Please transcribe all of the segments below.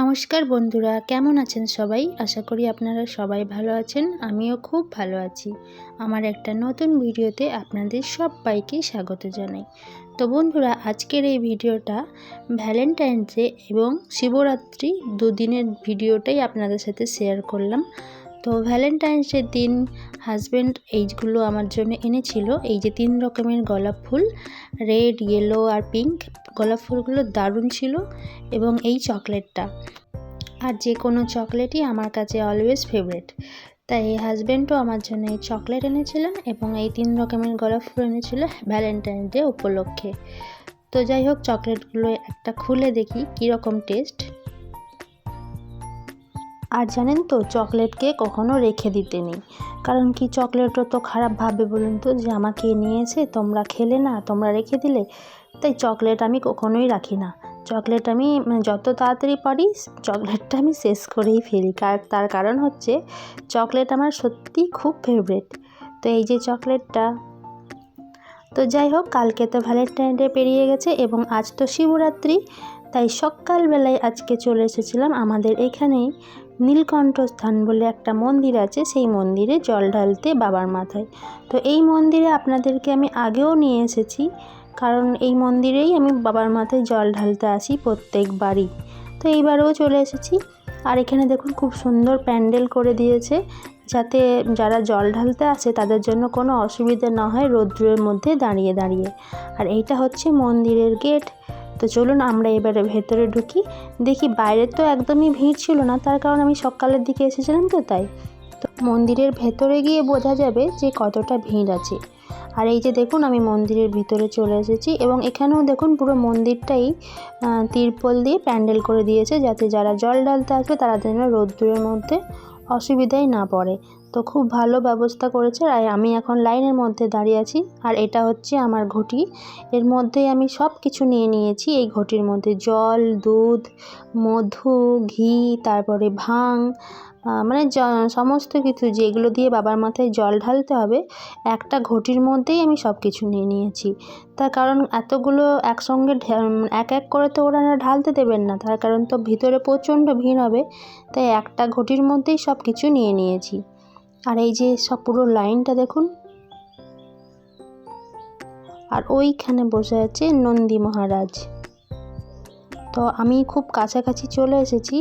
নমস্কার বন্ধুরা, কেমন আছেন সবাই? আশা করি আপনারা সবাই ভালো আছেন, আমিও খুব ভালো আছি। আমার একটা নতুন ভিডিওতে আপনাদের সবাইকে স্বাগত জানাই। তো বন্ধুরা, আজকের এই ভিডিওটা ভ্যালেন্টাইন্স ডে এবং শিবরাত্রি দুদিনের ভিডিওটাই আপনাদের সাথে শেয়ার করলাম। তো ভ্যালেন্টাইন্স ডের দিন হাজব্যান্ড এইগুলো আমার জন্য এনেছিল। এই যে তিন রকমের গোলাপ ফুল রেড ইয়েলো আর পিঙ্ক গোলাপ ফুলগুলো দারুণ ছিল এবং এই চকলেটটা। আর যে কোনো চকলেটই আমার কাছে অলওয়েজ ফেভারেট তাই এই হাজব্যান্ডও আমার জন্য এই চকলেট এনেছিলেন এবং এই তিন রকমের গোলাপ ফুল এনেছিল ভ্যালেন্টাইন্স ডে উপলক্ষে। তো যাই হোক, চকলেটগুলো একটা খুলে দেখি, কীরকম টেস্ট আর জানেন তো, চকলেটকে কখনো রেখে দিতে নেই। কারণ কি চকলেটও তো খারাপ ভাবে বলুন তো যে আমাকে নিয়েছে, তোমরা খেলে না, তোমরা রেখে দিলে। তাই চকলেট আমি কখনোই রাখি না। চকলেট আমি মানে যত তাড়াতাড়ি পারি, চকলেটটা আমি শেষ করেই ফেলি। কার, তার কারণ হচ্ছে, চকলেট আমার সত্যিই খুব ফেভারেট তো এই যে চকলেটটা। তো যাই হোক, কালকে তো ভ্যালেন্টাইন ডে পেরিয়ে গেছে এবং আজ তো শিবরাত্রি। তাই সকালবেলায় আজকে চলে এসেছিলাম আমাদের এখানেই। নীলকণ্ঠ স্থান বলে একটা মন্দির আছে, সেই মন্দিরে জল ঢালতে বাবার মাথায়। তো এই মন্দিরে আপনাদেরকে আমি আগেও নিয়ে এসেছি, কারণ এই মন্দিরেই আমি বাবার মাথায় জল ঢালতে আসি প্রত্যেকবারই তো এইবারেও চলে এসেছি। আর এখানে দেখুন খুব সুন্দর প্যান্ডেল করে দিয়েছে, যাতে যারা জল ঢালতে আসে তাদের জন্য কোনো অসুবিধা না হয় রৌদ্রের মধ্যে দাঁড়িয়ে দাঁড়িয়ে। আর এইটা হচ্ছে মন্দিরের গেট। তো চলুন আমরা এবারে ভেতরে ঢুকি। দেখি বাইরে তো একদমই ভিড় ছিল না, তার কারণ আমি সকালের দিকে এসেছিলাম তো তাই। তো মন্দিরের ভেতরে গিয়ে বোঝা যাবে যে কতটা ভিড় আছে। আর এই যে দেখুন, আমি মন্দিরের ভিতরে চলে এসেছি এবং এখানেও দেখুন পুরো মন্দিরটাই তিরপল দিয়ে প্যান্ডেল করে দিয়েছে যাতে যারা জল ঢালতে আসবে তারা যেন রোদ্দুরের মধ্যে অসুবিধায় না পড়ে। তো খুব ভালো ব্যবস্থা করেছে আর আমি এখন লাইনের মধ্যে দাঁড়িয়ে আছি। আর এটা হচ্ছে আমার ঘটি। এর মধ্যেই আমি সব কিছু নিয়ে নিয়েছি। এই ঘটির মধ্যে জল, দুধ, মধু, ঘি, তারপরে ভাং মানে সমস্ত কিছু যেগুলো দিয়ে বাবার মাথায় জল ঢালতে হবে, একটা ঘটির মধ্যেই আমি সব কিছু নিয়ে নিয়েছি। তার কারণ এতগুলো একসঙ্গে এক এক করে তো ওরা ঢালতে দেবেন না। তার কারণ তো ভিতরে প্রচণ্ড ভিড় হবে। তাই একটা ঘটির মধ্যেই সব কিছু নিয়ে নিয়েছি। আর এই যে সব পুরো লাইনটা দেখুন। আর ওইখানে বসে আছে নন্দী মহারাজ। তো আমি খুব কাছাকাছি চলে এসেছি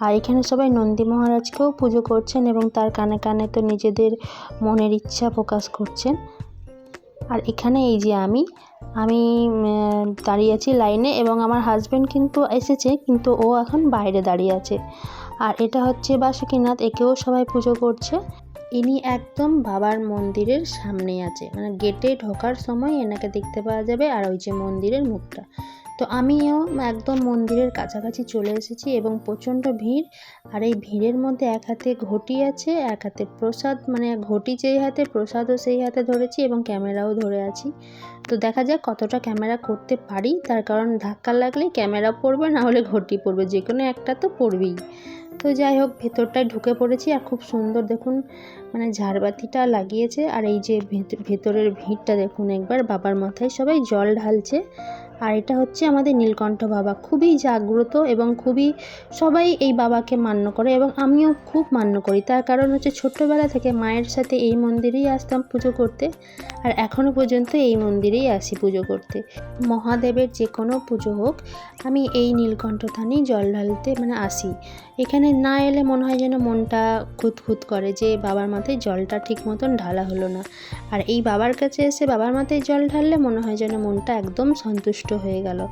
আর এখানে সবাই নন্দী মহারাজকেও পুজো করছেন এবং তার কানে কানে তো নিজেদের মনের ইচ্ছা প্রকাশ করছেন। আর এখানে এই যে আমি আমি দাঁড়িয়ে আছি লাইনে এবং আমার হাজব্যান্ড কিন্তু এসেছে, কিন্তু ও এখন বাইরে দাঁড়িয়ে আছে। আর এটা হচ্ছে বাসুকীনাথ, একেও সবাই পুজো করছে। ইনি একদম বাবার মন্দিরের সামনে আছে। মানে গেটে ঢোকার সময় এনাকে দেখতে পাওয়া যাবে আর ওই যে মন্দিরের মুখটা। তো আমিও একদম মন্দিরের কাছাকাছি চলে এসেছি এবং প্রচণ্ড ভিড়। আর এই ভিড়ের মধ্যে এক হাতে ঘটি আছে, এক হাতে প্রসাদ মানে ঘটি যেই হাতে, প্রসাদও সেই হাতে ধরেছি এবং ক্যামেরাও ধরে আছি। তো দেখা যাক কতটা ক্যামেরা করতে পারি। তার কারণ ধাক্কা লাগলে ক্যামেরা পড়বে, না হলে ঘটি পড়বে। যে কোনো একটা তো পড়বেই। তো যাই হোক, ভেতরটায় ঢুকে পড়েছি আর খুব সুন্দর দেখুন মানে ঝাড়বাতিটা লাগিয়েছে। আর এই যে ভেতরের ভিড়টা দেখুন একবার, বাবার মাথায় সবাই জল ঢালছে। আর এটা হচ্ছে আমাদের নীলকণ্ঠ বাবা। খুবই জাগ্রত এবং খুবই সবাই এই বাবাকে মান্য করে এবং আমিও খুব মান্য করি। তার কারণ হচ্ছে ছোট্টবেলা থেকে মায়ের সাথে এই মন্দিরেই আসতাম পুজো করতে আর এখনও পর্যন্ত এই মন্দিরেই আসি পুজো করতে। মহাদেবের যে কোনো পুজো হোক, আমি এই নীলকণ্ঠ থানেই জল ঢালতে মানে আসি। এখানে না এলে মনে হয় যেন মনটা খুঁতখুত করে যে বাবার মাথায় জলটা ঠিক মতন ঢালা হলো না। আর এই বাবার কাছে এসে বাবার মাথায় জল ঢাললে মনে হয় যেন মনটা একদম সন্তুষ্ট হয়ে গেল।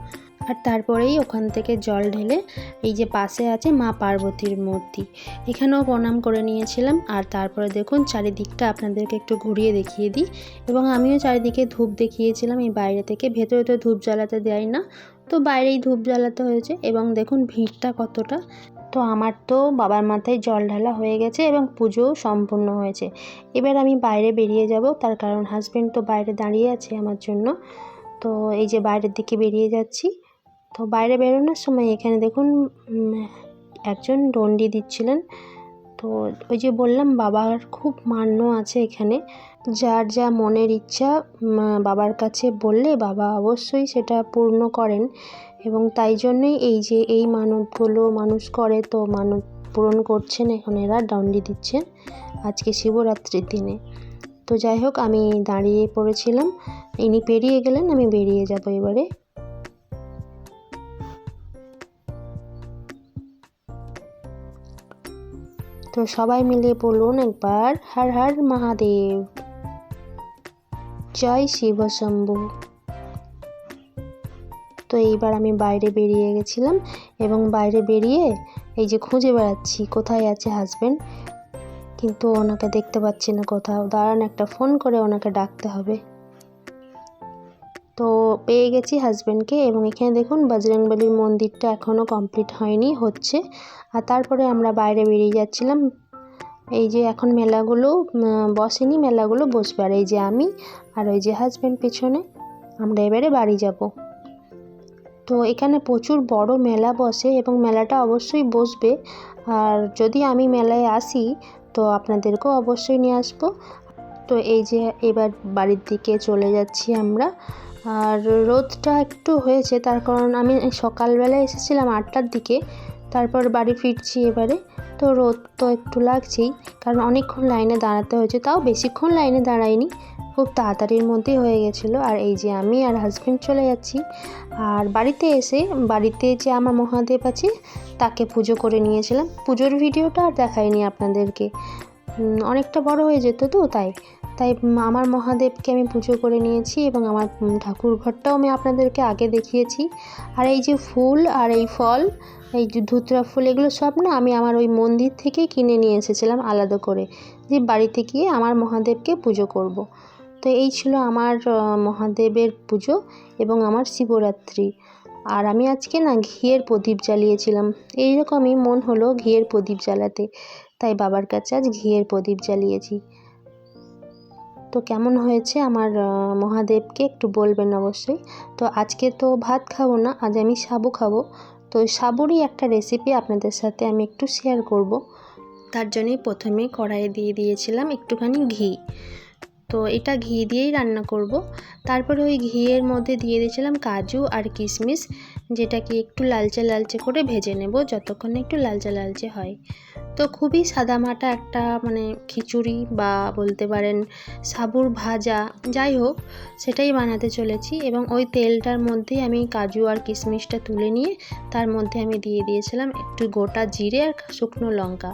আর তারপরেই ওখান থেকে জল ঢেলে এই যে পাশে আছে মা পার্বতীর মূর্তি। এখানেও প্রণাম করে নিয়েছিলাম। আর তারপরে দেখুন, চারিদিকটা আপনাদেরকে একটু ঘুরিয়ে দেখিয়ে দিই। এবং আমিও চারিদিকে ধূপ দেখিয়েছিলাম। এই বাইরে থেকে ভেতরে তো ধূপ জ্বালাতে দেয় না। তো বাইরেই ধূপ জ্বালাতে হয়েছে। এবং দেখুন, ভিড়টা কতটা। তো আমার তো বাবার মাথায় জল ঢালা হয়ে গেছে এবং পুজোও সম্পূর্ণ হয়েছে। এবার আমি বাইরে বেরিয়ে যাব। তার কারণ হাজব্যান্ড তো বাইরে দাঁড়িয়ে আছে আমার জন্য। তো এই যে বাইরের দিকে বেরিয়ে যাচ্ছি। তো বাইরে বেরোনোর সময় এখানে দেখুন একজন ডন্ডি দিচ্ছিলেন। তো ওই যে বললাম, বাবার খুব মান্য আছে এখানে। যার যা মনের ইচ্ছা বাবার কাছে বললে বাবা অবশ্যই সেটা পূর্ণ করেন। এবং তাই জন্যই এই যে এই মানতগুলো মানুষ করে, তো মানত পূরণ করছেন এখন এরা দণ্ডি দিচ্ছেন আজকে শিবরাত্রির দিনে। তো যাই হোক, আমি দাঁড়িয়ে পড়েছিলাম। ইনি পেরিয়ে গেলেন, আমি বেরিয়ে যাব এবারে। তো সবাই মিলে বলুন একবার, হর হর মহাদেব। জয় শিব শম্ভু। তো এইবার আমি বাইরে বেরিয়ে গেছিলাম এবং বাইরে বেরিয়ে এই যে খুঁজে বেড়াচ্ছি, কোথায় আছে হাজবেন্ড কিন্তু ওনাকে দেখতে পাচ্ছি না কোথাও। দাঁড়ান, একটা ফোন করে ওনাকে ডাকতে হবে। তো পেয়ে গেছি হাজব্যান্ডকে এবং এখানে দেখুন বজরংবলির মন্দিরটা এখনও কমপ্লিট হয়নি, হচ্ছে। আর তারপরে আমরা বাইরে বেরিয়ে যাচ্ছিলাম। এই যে এখন মেলাগুলো বসেনি, মেলাগুলো বসবে আর এই যে আমি আর ওই যে হাজব্যান্ড পেছনে, আমরা এবারে বাড়ি যাব। তো এখানে প্রচুর বড় মেলা বসে এবং মেলাটা অবশ্যই বসবে। আর যদি আমি মেলায় আসি তো আপনাদেরকেও অবশ্যই নিয়ে আসব। তো এই যে এবার বাড়ির দিকে চলে যাচ্ছি আমরা। আর রোদটা একটু হয়েছে, তার কারণ আমি সকালবেলায় এসেছিলাম আটটার দিকে, তারপর বাড়ি ফিরছি এবারে। তো রোদ তো একটু লাগছেই, কারণ অনেকক্ষণ লাইনে দাঁড়াতে হয়েছে, তাও বেশিক্ষণ লাইনে দাঁড়াইনি খুব তাড়াতাড়ির মধ্যেই হয়ে গেছিল। আর এই যে আমি আর হাজব্যান্ড চলে যাচ্ছি। আর বাড়িতে এসে, বাড়িতে যে আমার মহাদেব আছে, তাকে পুজো করে নিয়েছিলাম। পুজোর ভিডিওটা আর দেখাইনি আপনাদেরকে। অনেকটা বড় হয়ে যেত তো, তাই। তাই আমার মহাদেবকে আমি পুজো করে নিয়েছি এবং আমার ঠাকুর ঘরটাও আমি আপনাদেরকে আগে দেখিয়েছি। আর এই যে ফুল আর এই ফল, এই ধুতরা ফুল, এগুলো সব না আমি আমার ওই মন্দির থেকেই কিনে নিয়ে এসেছিলাম আলাদা করে। যে বাড়িতে গিয়ে আমার মহাদেবকে পুজো করব। তো এই ছিল আমার মহাদেবের পুজো এবং আমার শিবরাত্রি। আর আমি আজকে না ঘিয়ের প্রদীপ জ্বালিয়েছিলাম। এইরকমই মন হলো ঘিয়ের প্রদীপ জ্বালাতে। তাই বাবার কাছে আজ ঘিয়ের প্রদীপ জ্বালিয়েছি। তো কেমন হয়েছে আমার মহাদেবকে একটু বলবেন অবশ্যই। তো আজকে তো ভাত খাব না, আজ আমি সাবু খাব। তো সাবুরই একটা রেসিপি আপনাদের সাথে আমি একটু শেয়ার করব। তার জন্যই প্রথমে কড়াইয়ে দিয়ে দিয়েছিলাম একটুখানি ঘি। তো এটা ঘি দিয়েই রান্না করব। তারপরে ওই ঘিয়ের মধ্যে দিয়ে দিয়েছিলাম কাজু আর কিশমিশ, যেটাকে একটু লালচে লালচে করে ভেজে নেব যতক্ষণ একটু লালচে লালচে হয়। তো খুবই সাদামাটা একটা মানে খিচুড়ি বা বলতে পারেন সাবুর ভাজা যাই হোক, সেটাই বানাতে চলেছি এবং ওই তেলটার মধ্যেই আমি কাজু আর কিশমিশটা তুলে নিয়ে তার মধ্যে আমি দিয়ে দিয়েছিলাম একটু গোটা জিরে আর শুকনো লঙ্কা।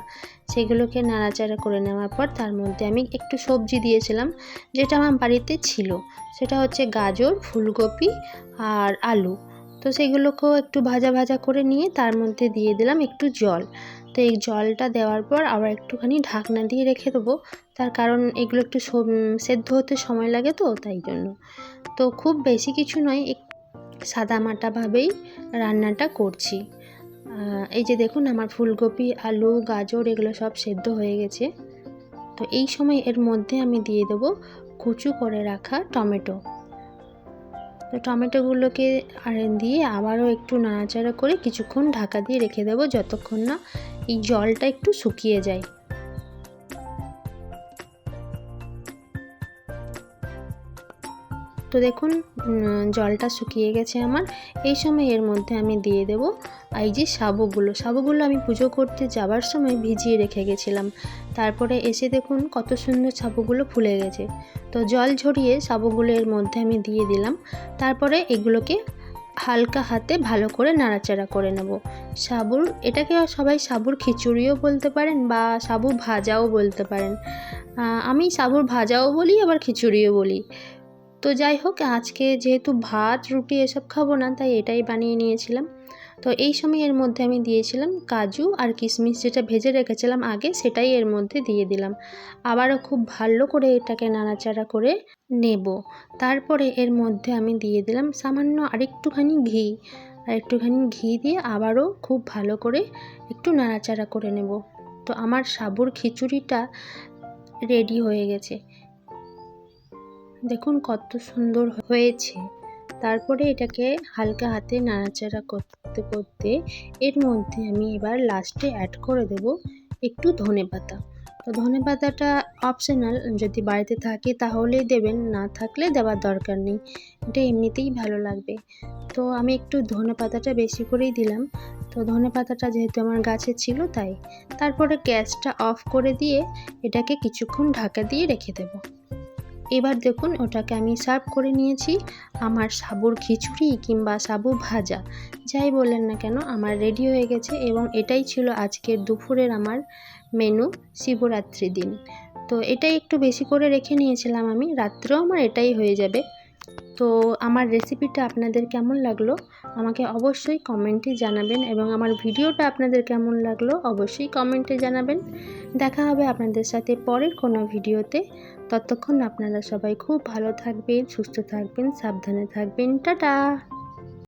সেগুলোকে নাড়াচাড়া করে নেওয়ার পর তার মধ্যে আমি একটু সবজি দিয়েছিলাম, যেটা আমার বাড়িতে ছিল। সেটা হচ্ছে গাজর, ফুলকপি আর আলু। তো সেগুলোকেও একটু ভাজা ভাজা করে নিয়ে তার মধ্যে দিয়ে দিলাম একটু জল। তো এই জলটা দেওয়ার পর আবার একটুখানি ঢাকনা দিয়ে রেখে দেবো। তার কারণ এগুলো একটু সেদ্ধ হতে সময় লাগে তো, তাই জন্য। তো খুব বেশি কিছু নয় সাদামাটাভাবেই রান্নাটা করছি। এই যে দেখুন আমার ফুলকপি, আলু, গাজর, এগুলো সব সেদ্ধ হয়ে গেছে। তো এই সময় এর মধ্যে আমি দিয়ে দেব কুচু করে রাখা টমেটো। তো টমেটোগুলোকে আর দিয়ে আবারও একটু নাড়াচাড়া করে কিছুক্ষণ ঢাকা দিয়ে রেখে দেবো, যতক্ষণ না এই জলটা একটু শুকিয়ে যায়। তো দেখুন জলটা শুকিয়ে গেছে আমার। এই সময় এর মধ্যে আমি দিয়ে দেব এই যে সাবুগুলো সাবুগুলো আমি পুজো করতে যাবার সময় ভিজিয়ে রেখে গেছিলাম। তারপরে এসে দেখুন, কত সুন্দর সাবুগুলো ফুলে গেছে। তো জল ঝরিয়ে সাবুগুলো এর মধ্যে আমি দিয়ে দিলাম। তারপরে এগুলোকে হালকা হাতে ভালো করে নাড়াচাড়া করে নেব। সাবুর এটাকে সবাই সাবুর খিচুড়িও বলতে পারেন বা সাবু ভাজাও বলতে পারেন। আমি সাবুর ভাজাও বলি, আবার খিচুড়িও বলি। তো যাই হোক, আজকে যেহেতু ভাত, রুটি এসব খাব না, তাই এটাই বানিয়ে নিয়েছিলাম। তো এই সময় এর মধ্যে আমি দিয়েছিলাম কাজু আর কিশমিশ যেটা ভেজে রেখেছিলাম আগে, সেটাই এর মধ্যে দিয়ে দিলাম। আবারও খুব ভালো করে এটাকে নাড়াচাড়া করে নেব। তারপরে এর মধ্যে আমি দিয়ে দিলাম সামান্য আরেকটুখানি ঘি। আর একটুখানি ঘি দিয়ে আবারও খুব ভালো করে একটু নাড়াচাড়া করে নেব। তো আমার সাবুর খিচুড়িটা রেডি হয়ে গেছে। দেখুন কত সুন্দর হয়েছে। তারপরে এটাকে হালকা হাতে নাড়াচাড়া করতে করতে এর মধ্যে আমি এবার লাস্টে অ্যাড করে দেব একটু ধনে পাতা। তো ধনে পাতাটা অপশনাল যদি বাড়িতে থাকে তাহলেই দেবেন, না থাকলে দেওয়ার দরকার নেই। এটা এমনিতেই ভালো লাগবে। তো আমি একটু ধনে পাতাটা বেশি করেই দিলাম। তো ধনে পাতাটা যেহেতু আমার গাছে ছিল তাই, তারপরে গ্যাসটা অফ করে দিয়ে এটাকে কিছুক্ষণ ঢাকা দিয়ে রেখে দেব। এবার দেখুন ওটাকে আমি সার্ভ করে নিয়েছি আমার সাবুর খিচুড়ি কিংবা সাবু ভাজা। যাই বললেন না কেন, আমার রেডি হয়ে গেছে এবং এটাই ছিল আজকের দুপুরের আমার মেনু শিবরাত্রি দিন। তো এটাই একটু বেশি করে রেখে নিয়েছিলাম আমি, রাত্রেও আমার এটাই হয়ে যাবে। তো আমার রেসিপিটা আপনাদের কেমন লাগল? আমাকে অবশ্যই কমেন্টে জানাবেন এবং আমার ভিডিওটা আপনাদের কেমন লাগল অবশ্যই কমেন্টে জানাবেন। দেখা হবে আপনাদের সাথে পরের কোনো ভিডিওতে। ততক্ষণ আপনারা সবাই খুব ভালো থাকবেন, সুস্থ থাকবেন, সাবধানে থাকবেন। টাটা!